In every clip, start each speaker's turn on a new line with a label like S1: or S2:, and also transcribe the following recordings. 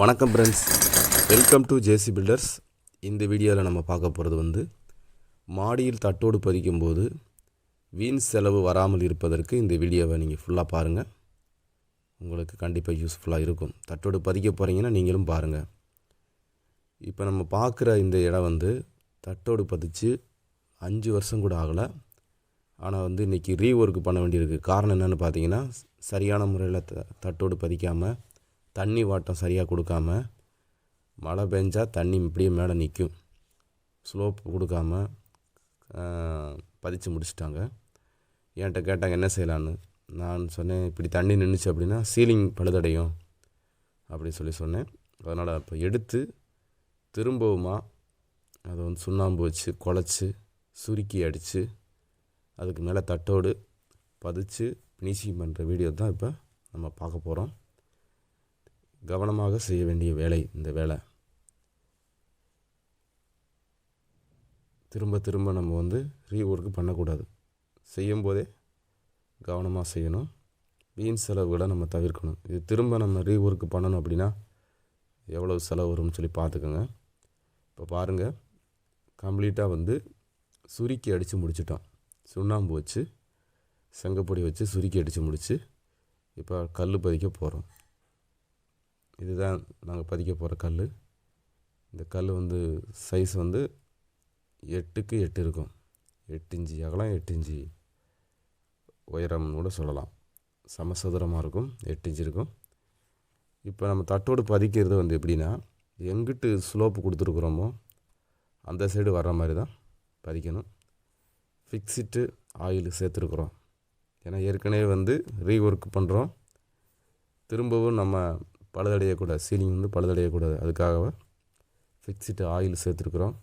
S1: வணக்கம் friends welcome to JC builders இந்த வீடியோவில் நம்ம பார்க்க போகிறது வந்து மாடியில் தட்டோடு பதிக்கும் போது வீண் செலவு வராமல் இருப்பதற்கு இந்த வீடியோவை நீங்கள் ஃபுல்லாக பாருங்கள் உங்களுக்கு கண்டிப்பாக யூஸ்ஃபுல்லாக இருக்கும். தட்டோடு பதிக்க போகிறீங்கன்னா நீங்களும் பாருங்கள் இப்போ நம்ம பார்க்குற இந்த இடம் வந்து தட்டோடு பதிச்சு அஞ்சு வருஷம் கூட ஆகலை. ஆனால் வந்து இன்றைக்கி ரீஒர்க் பண்ண வேண்டியிருக்கு. காரணம் என்னென்னு பார்த்தீங்கன்னா சரியான முறையில் த தட்டோடு பதிக்காமல் தண்ணி வாட்டம் சரியாக கொடுக்காம மழை பெஞ்சால் தண்ணி இப்படியே மேலே நிற்கும். ஸ்லோப் கொடுக்காம பதித்து பதிச்சு முடிச்சிட்டாங்க. என்கிட்ட கேட்டாங்க என்ன செய்யலான்னு? நான் சொன்னேன் இப்படி தண்ணி நின்றுச்சு அப்படின்னா சீலிங் பழுதடையும் அப்படின்னு சொல்லி சொன்னேன். அதனால் இப்போ எடுத்து திரும்பவுமா அதை வந்து சுண்ணாம்பு வச்சு குழச்சி சுருக்கி அடித்து அதுக்கு மேலே தட்டோடு பதிச்சு ஃபினிஷிங் பண்ணுற வீடியோ தான் இப்போ நம்ம பார்க்க போகிறோம் கவனமாக செய்ய வேண்டிய வேலை இந்த வேலை. திரும்ப திரும்ப நம்ம வந்து ரீஒர்க் பண்ணக்கூடாது. செய்யும்போதே கவனமாக செய்யணும். வீண் செலவுகளை நம்ம தவிர்க்கணும். இது திரும்ப நம்ம ரீஒர்க் பண்ணணும் அப்படின்னா எவ்வளவு செலவு வரும்னு சொல்லி பார்த்துக்கோங்க. இப்போ பாருங்கள் கம்ப்ளீட்டாக வந்து சுருக்கி அடித்து முடிச்சிட்டோம். சுண்ணாம்பு வச்சு செங்கப்பொடி வச்சு சுருக்கி அடித்து முடித்து இப்போ கல் பதிக்க போகிறோம் இதுதான் நாங்கள் பதிக்க போகிற கல். இந்த கல் வந்து சைஸ் வந்து எட்டுக்கு எட்டு இருக்கும். எட்டு இஞ்சி அகலம் எட்டு இஞ்சி உயரம்னு கூட சொல்லலாம். சமசதுரமாக இருக்கும் எட்டு இஞ்சி இருக்கும். இப்போ நம்ம தட்டோடு பதிக்கிறது வந்து எப்படின்னா எங்கிட்டு ஸ்லோப்பு கொடுத்துருக்குறோமோ அந்த சைடு வர்ற மாதிரி தான் பதிக்கணும். ஃபிக்ஸிட்டு ஆயில் சேர்த்துருக்குறோம். ஏன்னா ஏற்கனவே வந்து ரீஒர்க் பண்ணுறோம் திரும்பவும் நம்ம பழுதடையக்கூடாது. சீலிங் வந்து பழுதடையக்கூடாது. அதுக்காக ஃபிக்ஸிட்டு ஆயில் சேர்த்துருக்குறோம்.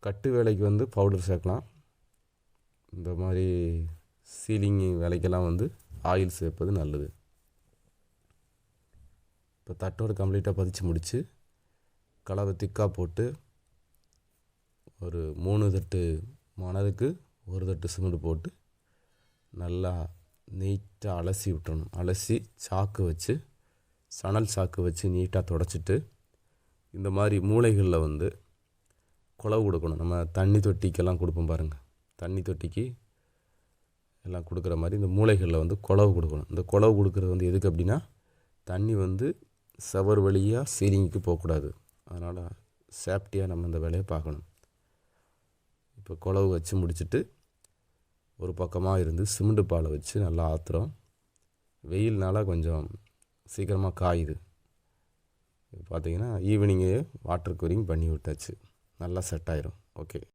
S1: கட்டு வேலைக்கு வந்து பவுடர் சேர்க்கலாம். இந்த மாதிரி சீலிங் வேலைக்கெல்லாம் வந்து ஆயில் சேர்ப்பது நல்லது. இப்போ தட்டோடு கம்ப்ளீட்டாக பதிச்சு முடித்து கலவை திக்காக போட்டு ஒரு மூணு தட்டு மணலுக்கு ஒரு தட்டு சிமெண்ட் போட்டு நல்லா நீட்டாக அலசி விட்டுறணும். அலசி சாக்கு வச்சு சணல் சாக்கு வச்சு நீட்டாக தொடச்சிட்டு இந்த மாதிரி மூளைகளில் வந்து குழவு கொடுக்கணும். நம்ம தண்ணி தொட்டிக்கெல்லாம் கொடுப்போம் பாருங்கள் தண்ணி தொட்டிக்கு எல்லாம் கொடுக்குற மாதிரி இந்த மூளைகளில் வந்து குழவு கொடுக்கணும். இந்த குழவு கொடுக்குறது வந்து எதுக்கு அப்படின்னா தண்ணி வந்து செவர் வழியாக சீலிங்க்கு போகக்கூடாது. அதனால் சேஃப்டியாக நம்ம இந்த வேலையை பார்க்கணும். இப்போ குழவு வச்சு முடிச்சுட்டு ஒரு பக்கமாக இருந்து சிமெண்ட் பாலை வச்சு நல்லா ஆற்றுறோம் வெயில்னால கொஞ்சம் சீக்கிரமாக காயுது. பார்த்திங்கன்னா பார்த்தீங்கன்னா ஈவினிங்கே வாட்டர் கூரிங் பண்ணி விட்டாச்சு. நல்லா செட் ஆயிரும். ஓகே